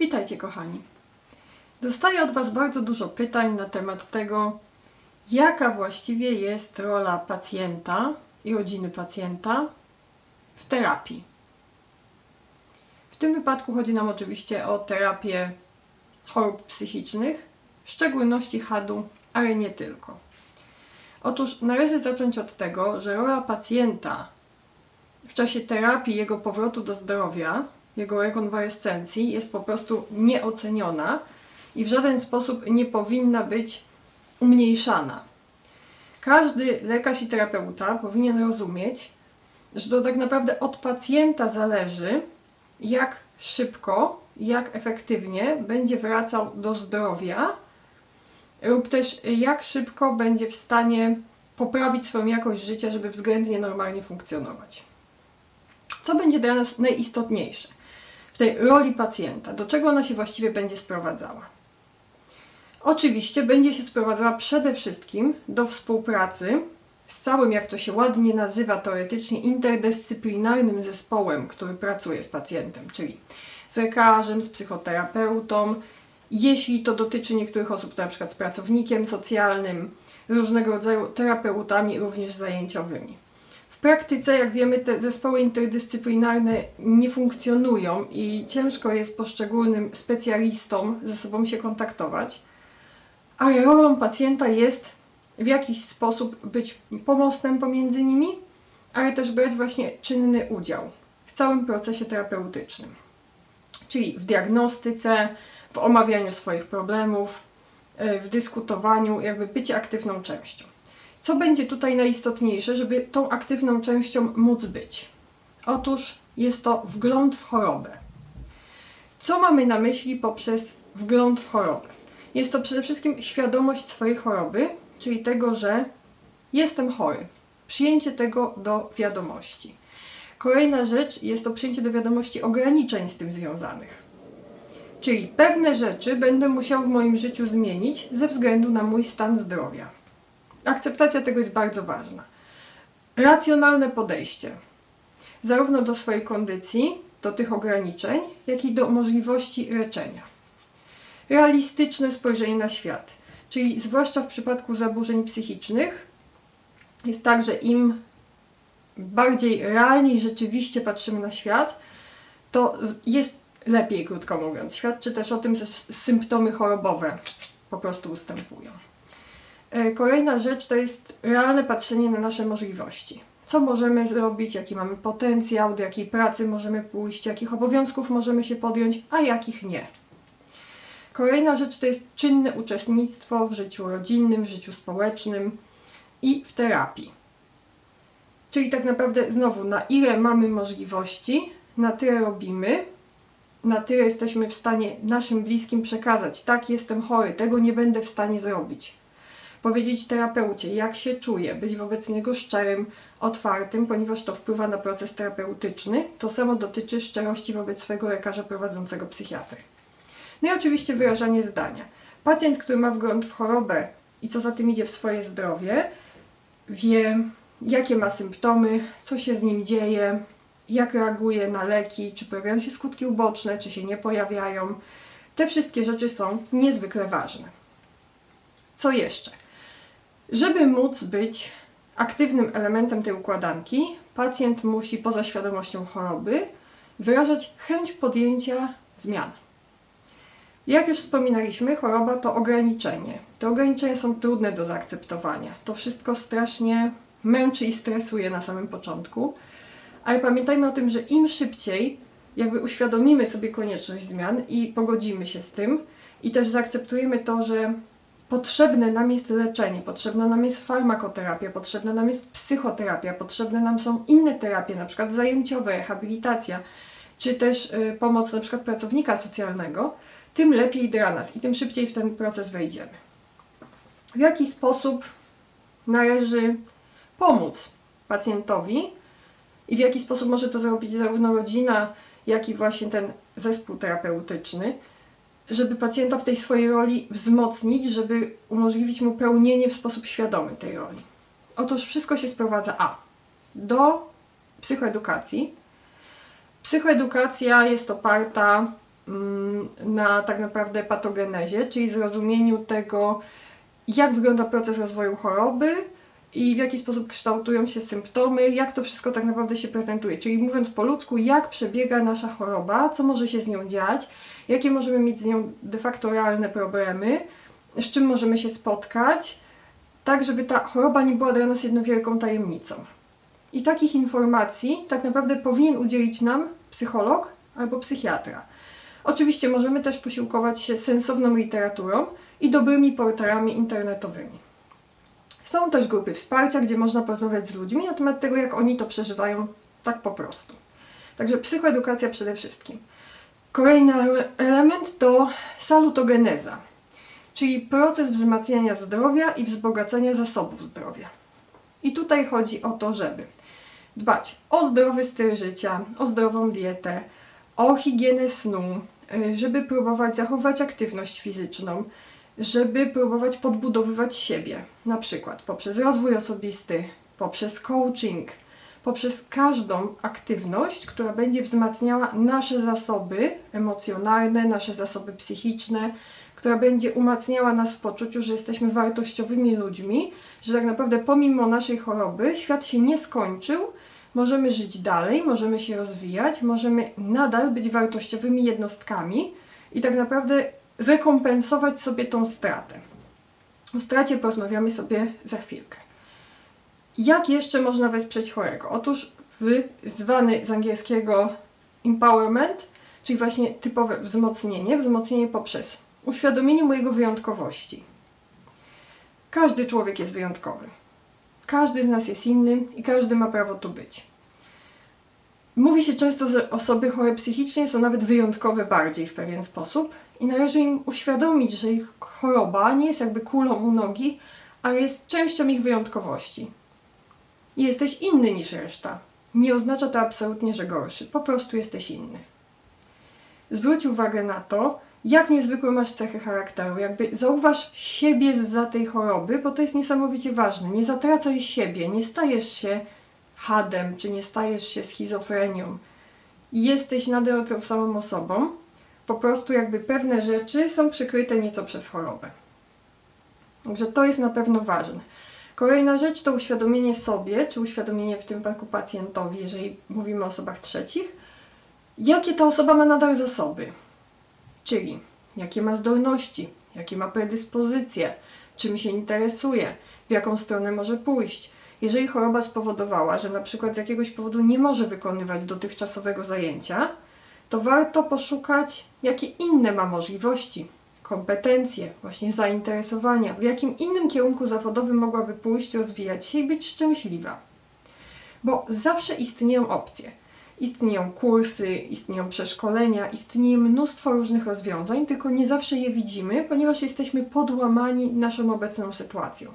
Witajcie, kochani. Dostaję od Was bardzo dużo pytań na temat tego, jaka właściwie jest rola pacjenta i rodziny pacjenta w terapii. W tym wypadku chodzi nam oczywiście o terapię chorób psychicznych, w szczególności HAD-u, ale nie tylko. Otóż należy zacząć od tego, że rola pacjenta w czasie terapii jego powrotu do zdrowia, jego rekonwalescencji jest po prostu nieoceniona i w żaden sposób nie powinna być umniejszana. Każdy lekarz i terapeuta powinien rozumieć, że to tak naprawdę od pacjenta zależy, jak szybko, jak efektywnie będzie wracał do zdrowia, lub też jak szybko będzie w stanie poprawić swoją jakość życia, żeby względnie normalnie funkcjonować. Co będzie dla nas najistotniejsze w tej roli pacjenta? Do czego ona się właściwie będzie sprowadzała? Oczywiście będzie się sprowadzała przede wszystkim do współpracy z całym, jak to się ładnie nazywa teoretycznie, interdyscyplinarnym zespołem, który pracuje z pacjentem, czyli z lekarzem, z psychoterapeutą, jeśli to dotyczy niektórych osób, na przykład z pracownikiem socjalnym, różnego rodzaju terapeutami, również zajęciowymi. Praktyce, jak wiemy, te zespoły interdyscyplinarne nie funkcjonują i ciężko jest poszczególnym specjalistom ze sobą się kontaktować, ale rolą pacjenta jest w jakiś sposób być pomostem pomiędzy nimi, ale też brać właśnie czynny udział w całym procesie terapeutycznym. Czyli w diagnostyce, w omawianiu swoich problemów, y, w dyskutowaniu, jakby bycie aktywną częścią. Co będzie tutaj najistotniejsze, żeby tą aktywną częścią móc być? Otóż jest to wgląd w chorobę. Co mamy na myśli poprzez wgląd w chorobę? Jest to przede wszystkim świadomość swojej choroby, czyli tego, że jestem chory. Przyjęcie tego do wiadomości. Kolejna rzecz jest to przyjęcie do wiadomości ograniczeń z tym związanych. Czyli pewne rzeczy będę musiał w moim życiu zmienić ze względu na mój stan zdrowia. Akceptacja tego jest bardzo ważna. Racjonalne podejście, zarówno do swojej kondycji, do tych ograniczeń, jak i do możliwości leczenia. Realistyczne spojrzenie na świat, czyli zwłaszcza w przypadku zaburzeń psychicznych, jest tak, że im bardziej realnie i rzeczywiście patrzymy na świat, to jest lepiej, krótko mówiąc. Świadczy też o tym, że symptomy chorobowe po prostu ustępują. E, Kolejna rzecz to jest realne patrzenie na nasze możliwości. Co możemy zrobić, jaki mamy potencjał, do jakiej pracy możemy pójść, jakich obowiązków możemy się podjąć, a jakich nie. Kolejna rzecz to jest czynne uczestnictwo w życiu rodzinnym, w życiu społecznym i w terapii. Czyli tak naprawdę znowu, na ile mamy możliwości, na tyle robimy, na tyle jesteśmy w stanie naszym bliskim przekazać: tak, jestem chory, tego nie będę w stanie zrobić. Powiedzieć terapeucie, jak się czuję, być wobec niego szczerym, otwartym, ponieważ to wpływa na proces terapeutyczny. To samo dotyczy szczerości wobec swego lekarza prowadzącego psychiatry. No i oczywiście wyrażanie zdania. Pacjent, który ma wgląd w chorobę i co za tym idzie w swoje zdrowie, wie, jakie ma symptomy, co się z nim dzieje, jak reaguje na leki, czy pojawiają się skutki uboczne, czy się nie pojawiają. Te wszystkie rzeczy są niezwykle ważne. Co jeszcze? Żeby móc być aktywnym elementem tej układanki, pacjent musi poza świadomością choroby wyrażać chęć podjęcia zmian. Jak już wspominaliśmy, choroba to ograniczenie. Te ograniczenia są trudne do zaakceptowania. To wszystko strasznie męczy i stresuje na samym początku, ale pamiętajmy o tym, że im szybciej jakby uświadomimy sobie konieczność zmian i pogodzimy się z tym i też zaakceptujemy to, że potrzebne nam jest leczenie, potrzebna nam jest farmakoterapia, potrzebna nam jest psychoterapia, potrzebne nam są inne terapie, na przykład zajęciowe, rehabilitacja, czy też y, pomoc na przykład pracownika socjalnego, tym lepiej dla nas i tym szybciej w ten proces wejdziemy. W jaki sposób należy pomóc pacjentowi i w jaki sposób może to zrobić zarówno rodzina, jak i właśnie ten zespół terapeutyczny, żeby pacjenta w tej swojej roli wzmocnić, żeby umożliwić mu pełnienie w sposób świadomy tej roli. Otóż wszystko się sprowadza a do psychoedukacji. Psychoedukacja jest oparta mm, na tak naprawdę patogenezie, czyli zrozumieniu tego, jak wygląda proces rozwoju choroby i w jaki sposób kształtują się symptomy, jak to wszystko tak naprawdę się prezentuje. Czyli mówiąc po ludzku, jak przebiega nasza choroba, co może się z nią dziać, jakie możemy mieć z nią de facto realne problemy, z czym możemy się spotkać, tak żeby ta choroba nie była dla nas jedną wielką tajemnicą. I takich informacji tak naprawdę powinien udzielić nam psycholog albo psychiatra. Oczywiście możemy też posiłkować się sensowną literaturą i dobrymi portalami internetowymi. Są też grupy wsparcia, gdzie można porozmawiać z ludźmi na temat tego, jak oni to przeżywają tak po prostu. Także psychoedukacja przede wszystkim. Kolejny ele- element to salutogeneza, czyli proces wzmacniania zdrowia i wzbogacania zasobów zdrowia. I tutaj chodzi o to, żeby dbać o zdrowy styl życia, o zdrową dietę, o higienę snu, y, żeby próbować zachować aktywność fizyczną, żeby próbować podbudowywać siebie, na przykład poprzez rozwój osobisty, poprzez coaching, poprzez każdą aktywność, która będzie wzmacniała nasze zasoby emocjonalne, nasze zasoby psychiczne, która będzie umacniała nas w poczuciu, że jesteśmy wartościowymi ludźmi, że tak naprawdę pomimo naszej choroby świat się nie skończył, możemy żyć dalej, możemy się rozwijać, możemy nadal być wartościowymi jednostkami i tak naprawdę zrekompensować sobie tą stratę. O stracie porozmawiamy sobie za chwilkę. Jak jeszcze można wesprzeć chorego? Otóż w zwany z angielskiego empowerment, czyli właśnie typowe wzmocnienie, wzmocnienie poprzez uświadomienie mu jego wyjątkowości. Każdy człowiek jest wyjątkowy. Każdy z nas jest inny i każdy ma prawo tu być. Mówi się często, że osoby chore psychicznie są nawet wyjątkowe bardziej w pewien sposób i należy im uświadomić, że ich choroba nie jest jakby kulą u nogi, ale jest częścią ich wyjątkowości. Jesteś inny niż reszta. Nie oznacza to absolutnie, że gorszy. Po prostu jesteś inny. Zwróć uwagę na to, jak niezwykłe masz cechy charakteru. Jakby zauważ siebie za tej choroby, bo to jest niesamowicie ważne. Nie zatracaj siebie, nie stajesz się hadem, czy nie stajesz się schizofrenią. Jesteś nadal tą samą osobą, po prostu jakby pewne rzeczy są przykryte nieco przez chorobę. Także to jest na pewno ważne. Kolejna rzecz to uświadomienie sobie, czy uświadomienie w tym przypadku pacjentowi, jeżeli mówimy o osobach trzecich, jakie ta osoba ma nadal zasoby. Czyli jakie ma zdolności, jakie ma predyspozycje, czym się interesuje, w jaką stronę może pójść. Jeżeli choroba spowodowała, że na przykład z jakiegoś powodu nie może wykonywać dotychczasowego zajęcia, to warto poszukać, jakie inne ma możliwości, kompetencje, właśnie zainteresowania, w jakim innym kierunku zawodowym mogłaby pójść, rozwijać się i być szczęśliwa. Bo zawsze istnieją opcje. Istnieją kursy, istnieją przeszkolenia, istnieje mnóstwo różnych rozwiązań, tylko nie zawsze je widzimy, ponieważ jesteśmy podłamani naszą obecną sytuacją.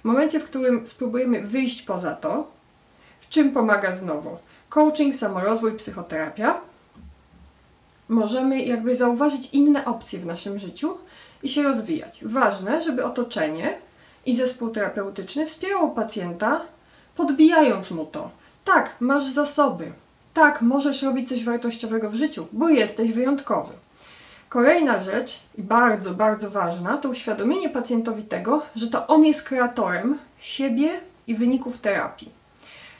W momencie, w którym spróbujemy wyjść poza to, w czym pomaga znowu coaching, samorozwój, psychoterapia, możemy jakby zauważyć inne opcje w naszym życiu i się rozwijać. Ważne, żeby otoczenie i zespół terapeutyczny wspierało pacjenta, podbijając mu to. Tak, masz zasoby. Tak, możesz robić coś wartościowego w życiu, bo jesteś wyjątkowy. Kolejna rzecz, i bardzo, bardzo ważna, to uświadomienie pacjentowi tego, że to on jest kreatorem siebie i wyników terapii.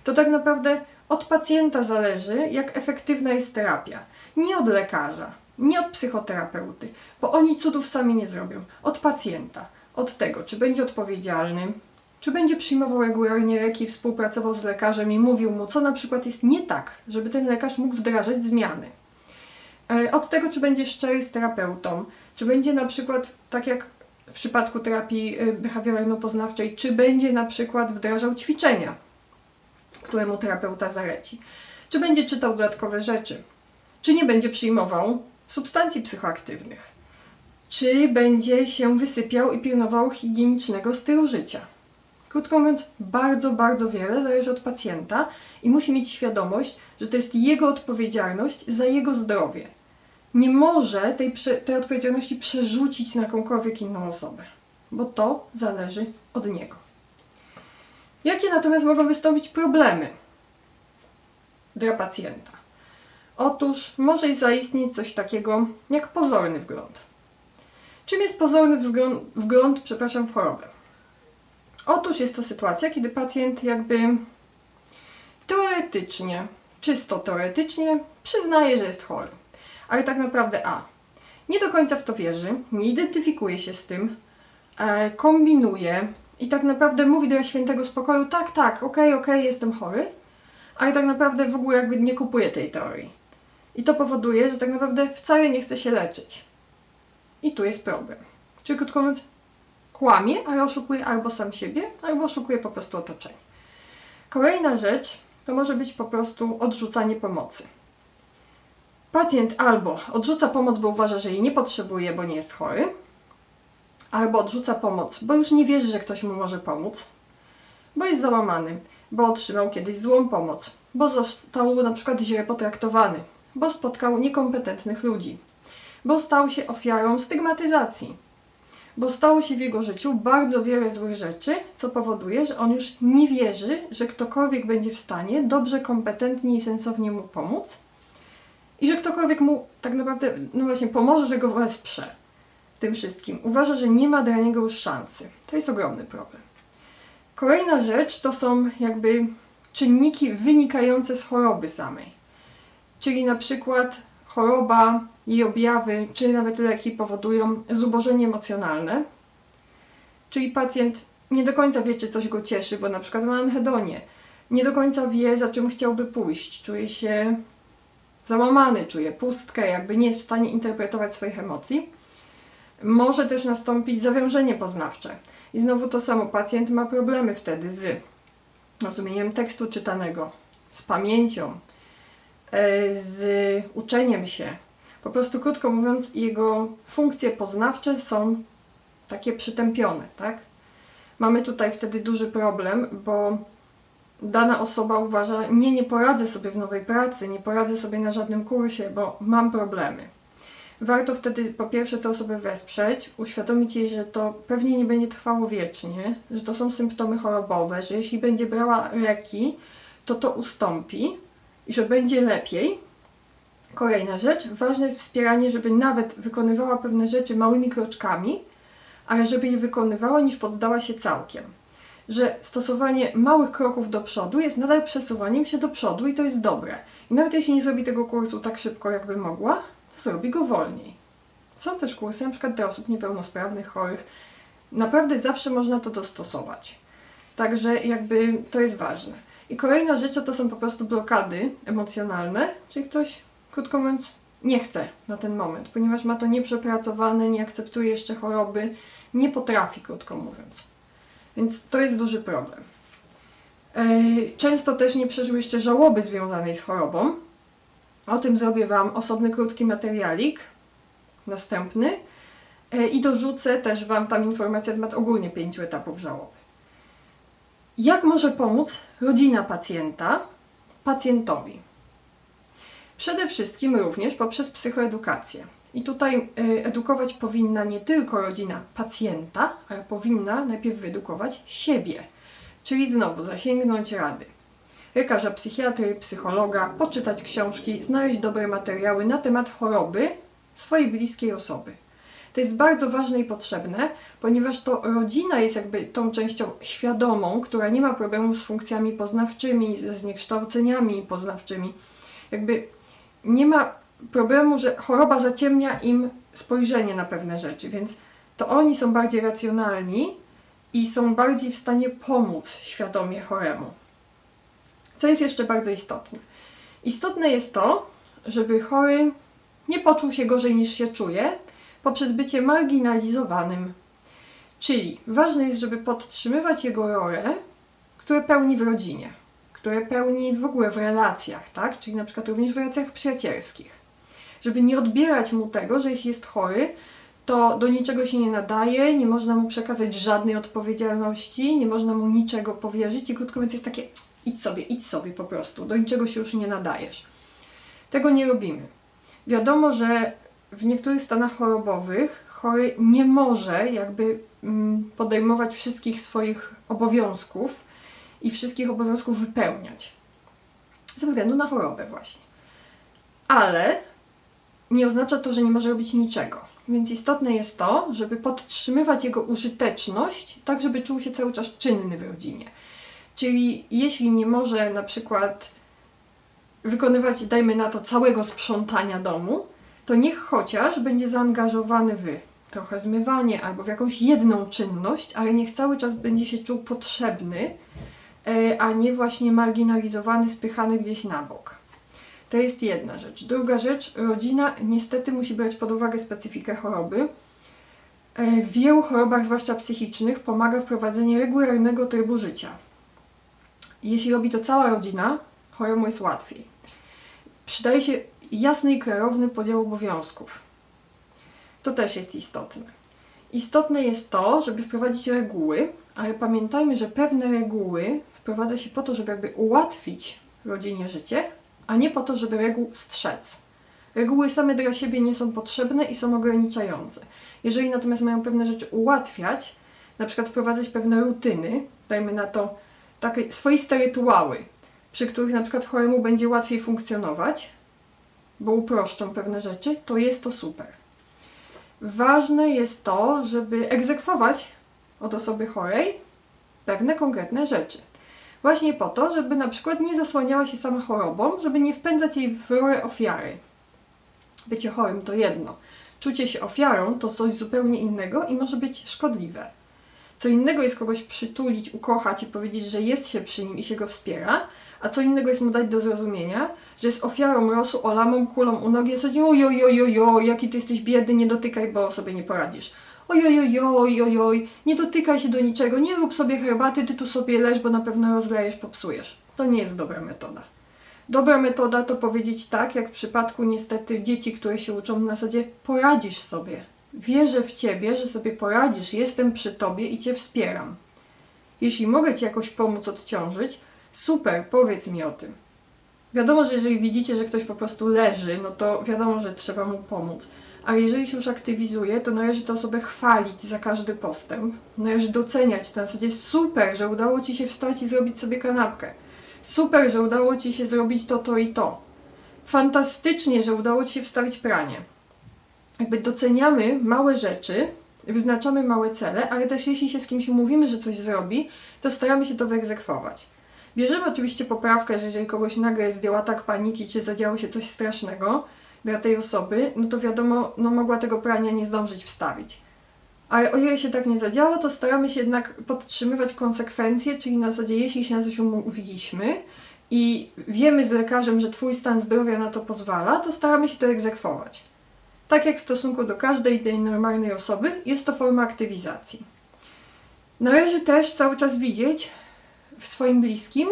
To tak naprawdę od pacjenta zależy, jak efektywna jest terapia. Nie od lekarza, nie od psychoterapeuty, bo oni cudów sami nie zrobią. Od pacjenta, od tego, czy będzie odpowiedzialny, czy będzie przyjmował regularnie leki, współpracował z lekarzem i mówił mu, co na przykład jest nie tak, żeby ten lekarz mógł wdrażać zmiany. E, Od tego, czy będzie szczery z terapeutą, czy będzie na przykład, tak jak w przypadku terapii y, behawioralno-poznawczej, czy będzie na przykład wdrażał ćwiczenia, które mu terapeuta zaleci, czy będzie czytał dodatkowe rzeczy, czy nie będzie przyjmował substancji psychoaktywnych, czy będzie się wysypiał i pilnował higienicznego stylu życia. Krótko mówiąc, bardzo, bardzo wiele zależy od pacjenta i musi mieć świadomość, że to jest jego odpowiedzialność za jego zdrowie. Nie może tej, tej odpowiedzialności przerzucić na jakąkolwiek inną osobę, bo to zależy od niego. Jakie natomiast mogą wystąpić problemy dla pacjenta? Otóż może zaistnieć coś takiego jak pozorny wgląd. Czym jest pozorny wzgląd, wgląd przepraszam, w chorobę? Otóż jest to sytuacja, kiedy pacjent jakby teoretycznie, czysto teoretycznie przyznaje, że jest chory. Ale tak naprawdę A. Nie do końca w to wierzy, nie identyfikuje się z tym, e, kombinuje i tak naprawdę mówi do świętego spokoju, tak, tak, okej, okej, jestem chory, ale tak naprawdę w ogóle jakby nie kupuje tej teorii. I to powoduje, że tak naprawdę wcale nie chce się leczyć. I tu jest problem. Czyli krótko mówiąc, kłamie, ale oszukuje albo sam siebie, albo oszukuje po prostu otoczenie. Kolejna rzecz to może być po prostu odrzucanie pomocy. Pacjent albo odrzuca pomoc, bo uważa, że jej nie potrzebuje, bo nie jest chory, albo odrzuca pomoc, bo już nie wierzy, że ktoś mu może pomóc, bo jest załamany, bo otrzymał kiedyś złą pomoc, bo został na przykład źle potraktowany, bo spotkał niekompetentnych ludzi, bo stał się ofiarą stygmatyzacji, bo stało się w jego życiu bardzo wiele złych rzeczy, co powoduje, że on już nie wierzy, że ktokolwiek będzie w stanie dobrze, kompetentnie i sensownie mu pomóc i że ktokolwiek mu tak naprawdę, no właśnie, pomoże, że go wesprze tym wszystkim. Uważa, że nie ma dla niego już szansy. To jest ogromny problem. Kolejna rzecz to są jakby czynniki wynikające z choroby samej. Czyli na przykład choroba, jej objawy, czy nawet leki powodują zubożenie emocjonalne. Czyli pacjent nie do końca wie, czy coś go cieszy, bo na przykład ma anhedonię. Nie do końca wie, za czym chciałby pójść. Czuje się załamany, czuje pustkę, jakby nie jest w stanie interpretować swoich emocji. Może też nastąpić zawiążenie poznawcze. I znowu to samo, pacjent ma problemy wtedy z rozumieniem tekstu czytanego, z pamięcią, e, z uczeniem się. Po prostu krótko mówiąc, jego funkcje poznawcze są takie przytępione, tak? Mamy tutaj wtedy duży problem, bo dana osoba uważa, nie, nie poradzę sobie w nowej pracy, nie poradzę sobie na żadnym kursie, bo mam problemy. Warto wtedy po pierwsze tę osobę wesprzeć, uświadomić jej, że to pewnie nie będzie trwało wiecznie, że to są symptomy chorobowe, że jeśli będzie brała leki, to to ustąpi i że będzie lepiej. Kolejna rzecz, ważne jest wspieranie, żeby nawet wykonywała pewne rzeczy małymi kroczkami, ale żeby je wykonywała, niż poddała się całkiem. Że stosowanie małych kroków do przodu jest nadal przesuwaniem się do przodu i to jest dobre. I nawet jeśli nie zrobi tego kursu tak szybko, jakby mogła, zrobi go wolniej. Są też kursy, przykład dla osób niepełnosprawnych, chorych. Naprawdę zawsze można to dostosować. Także jakby to jest ważne. I kolejna rzecz to są po prostu blokady emocjonalne, czyli ktoś, krótko mówiąc, nie chce na ten moment, ponieważ ma to nieprzepracowane, nie akceptuje jeszcze choroby, nie potrafi, krótko mówiąc. Więc to jest duży problem. Yy, Często też nie przeżył jeszcze żałoby związanej z chorobą. O tym zrobię Wam osobny krótki materialik, następny. Yy, I dorzucę też Wam tam informację na temat ogólnie pięciu etapów żałoby. Jak może pomóc rodzina pacjenta pacjentowi? Przede wszystkim również poprzez psychoedukację. I tutaj y, edukować powinna nie tylko rodzina pacjenta, ale powinna najpierw wyedukować siebie. Czyli znowu zasięgnąć rady lekarza, psychiatry, psychologa, poczytać książki, znaleźć dobre materiały na temat choroby swojej bliskiej osoby. To jest bardzo ważne i potrzebne, ponieważ to rodzina jest jakby tą częścią świadomą, która nie ma problemów z funkcjami poznawczymi, ze zniekształceniami poznawczymi. Jakby nie ma problemu, że choroba zaciemnia im spojrzenie na pewne rzeczy, więc to oni są bardziej racjonalni i są bardziej w stanie pomóc świadomie choremu. Co jest jeszcze bardzo istotne? Istotne jest to, żeby chory nie poczuł się gorzej niż się czuje poprzez bycie marginalizowanym. Czyli ważne jest, żeby podtrzymywać jego rolę, które pełni w rodzinie, które pełni w ogóle w relacjach, tak? Czyli na przykład również w relacjach przyjacielskich. Żeby nie odbierać mu tego, że jeśli jest chory, to do niczego się nie nadaje, nie można mu przekazać żadnej odpowiedzialności, nie można mu niczego powierzyć i krótko mówiąc jest takie idź sobie, idź sobie po prostu, do niczego się już nie nadajesz. Tego nie robimy. Wiadomo, że w niektórych stanach chorobowych chory nie może jakby mm, podejmować wszystkich swoich obowiązków i wszystkich obowiązków wypełniać. Ze względu na chorobę właśnie. Ale nie oznacza to, że nie może robić niczego. Więc istotne jest to, żeby podtrzymywać jego użyteczność, tak żeby czuł się cały czas czynny w rodzinie. Czyli jeśli nie może na przykład wykonywać, dajmy na to, całego sprzątania domu, to niech chociaż będzie zaangażowany w trochę zmywanie albo w jakąś jedną czynność, ale niech cały czas będzie się czuł potrzebny, e, a nie właśnie marginalizowany, spychany gdzieś na bok. To jest jedna rzecz. Druga rzecz, rodzina niestety musi brać pod uwagę specyfikę choroby. E, W wielu chorobach, zwłaszcza psychicznych, pomaga wprowadzenie regularnego trybu życia. Jeśli robi to cała rodzina, choremu jest łatwiej. Przydaje się jasny i klarowny podział obowiązków. To też jest istotne. Istotne jest to, żeby wprowadzić reguły, ale pamiętajmy, że pewne reguły wprowadza się po to, żeby jakby ułatwić rodzinie życie, a nie po to, żeby reguł strzec. Reguły same dla siebie nie są potrzebne i są ograniczające. Jeżeli natomiast mają pewne rzeczy ułatwiać, na przykład wprowadzać pewne rutyny, dajmy na to takie swoiste rytuały, przy których na przykład choremu będzie łatwiej funkcjonować, bo uproszczą pewne rzeczy, to jest to super. Ważne jest to, żeby egzekwować od osoby chorej pewne konkretne rzeczy. Właśnie po to, żeby na przykład nie zasłaniała się sama chorobą, żeby nie wpędzać jej w rolę ofiary. Bycie chorym to jedno. Czucie się ofiarą to coś zupełnie innego i może być szkodliwe. Co innego jest kogoś przytulić, ukochać i powiedzieć, że jest się przy nim i się go wspiera, a co innego jest mu dać do zrozumienia, że jest ofiarą losu, olamą, kulą u nogi, oj, oj, oj, oj, oj, jaki ty jesteś biedny, nie dotykaj, bo sobie nie poradzisz. Oj, oj, oj, oj, oj, oj, nie dotykaj się do niczego, nie rób sobie herbaty, ty tu sobie leż, bo na pewno rozlejesz, popsujesz. To nie jest dobra metoda. Dobra metoda to powiedzieć tak, jak w przypadku niestety dzieci, które się uczą na zasadzie poradzisz sobie. Wierzę w ciebie, że sobie poradzisz, jestem przy tobie i cię wspieram. Jeśli mogę ci jakoś pomóc odciążyć, super, powiedz mi o tym. Wiadomo, że jeżeli widzicie, że ktoś po prostu leży, no to wiadomo, że trzeba mu pomóc. Ale jeżeli się już aktywizuje, to należy tę osobę chwalić za każdy postęp. Należy doceniać to na zasadzie super, że udało ci się wstać i zrobić sobie kanapkę. Super, że udało ci się zrobić to, to i to. Fantastycznie, że udało ci się wstawić pranie. Jakby doceniamy małe rzeczy, wyznaczamy małe cele, ale też jeśli się z kimś umówimy, że coś zrobi, to staramy się to wyegzekwować. Bierzemy oczywiście poprawkę, że jeżeli kogoś nagle zdjął atak paniki, czy zadziało się coś strasznego dla tej osoby, no to wiadomo, no mogła tego prania nie zdążyć wstawić. Ale o ile się tak nie zadziało, to staramy się jednak podtrzymywać konsekwencje, czyli na zasadzie, jeśli się na coś umówiliśmy i wiemy z lekarzem, że Twój stan zdrowia na to pozwala, to staramy się to egzekwować. Tak jak w stosunku do każdej tej normalnej osoby, jest to forma aktywizacji. Należy też cały czas widzieć w swoim bliskim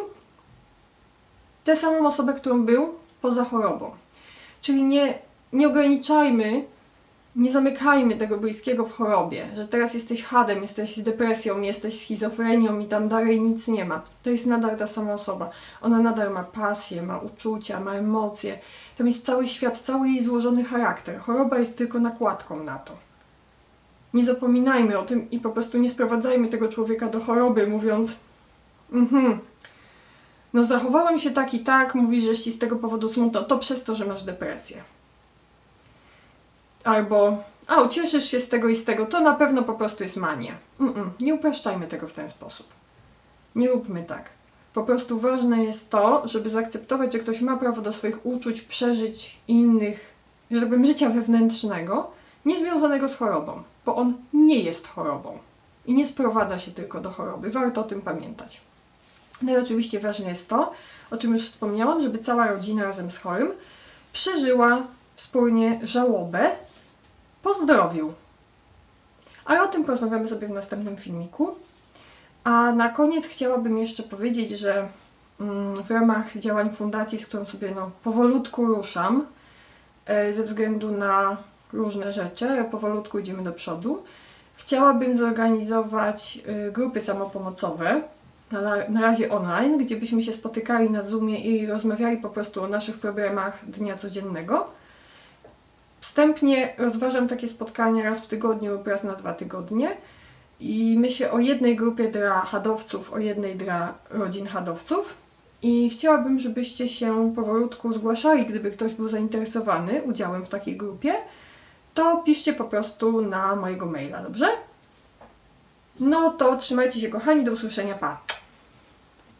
tę samą osobę, którą był poza chorobą. Czyli nie, nie ograniczajmy, nie zamykajmy tego bliskiego w chorobie, że teraz jesteś hadem, jesteś depresją, jesteś schizofrenią i tam dalej nic nie ma. To jest nadal ta sama osoba. Ona nadal ma pasję, ma uczucia, ma emocje. Tam jest cały świat, cały jej złożony charakter. Choroba jest tylko nakładką na to. Nie zapominajmy o tym i po prostu nie sprowadzajmy tego człowieka do choroby, mówiąc mhm, no zachowałem się tak i tak, mówisz, że ci z tego powodu smutno, to przez to, że masz depresję. Albo, a cieszysz się z tego i z tego, to na pewno po prostu jest mania. Mm-mm, nie upraszczajmy tego w ten sposób. Nie róbmy tak. Po prostu ważne jest to, żeby zaakceptować, że ktoś ma prawo do swoich uczuć, przeżyć innych, że tak powiem, życia wewnętrznego, niezwiązanego z chorobą, bo on nie jest chorobą i nie sprowadza się tylko do choroby. Warto o tym pamiętać. No i oczywiście ważne jest to, o czym już wspomniałam, żeby cała rodzina razem z chorym przeżyła wspólnie żałobę po zdrowiu. Ale o tym porozmawiamy sobie w następnym filmiku. A na koniec chciałabym jeszcze powiedzieć, że mm, w ramach działań fundacji, z którą sobie no, powolutku ruszam, e, ze względu na różne rzeczy, powolutku idziemy do przodu, chciałabym zorganizować y, grupy samopomocowe, na, na razie online, gdzie byśmy się spotykali na Zoomie i rozmawiali po prostu o naszych problemach dnia codziennego. Wstępnie rozważam takie spotkania raz w tygodniu lub raz na dwa tygodnie i myślę o jednej grupie dla hadowców, o jednej dla rodzin hadowców. I chciałabym, żebyście się powolutku zgłaszali, gdyby ktoś był zainteresowany udziałem w takiej grupie, to piszcie po prostu na mojego maila, dobrze? No to trzymajcie się kochani, do usłyszenia, pa!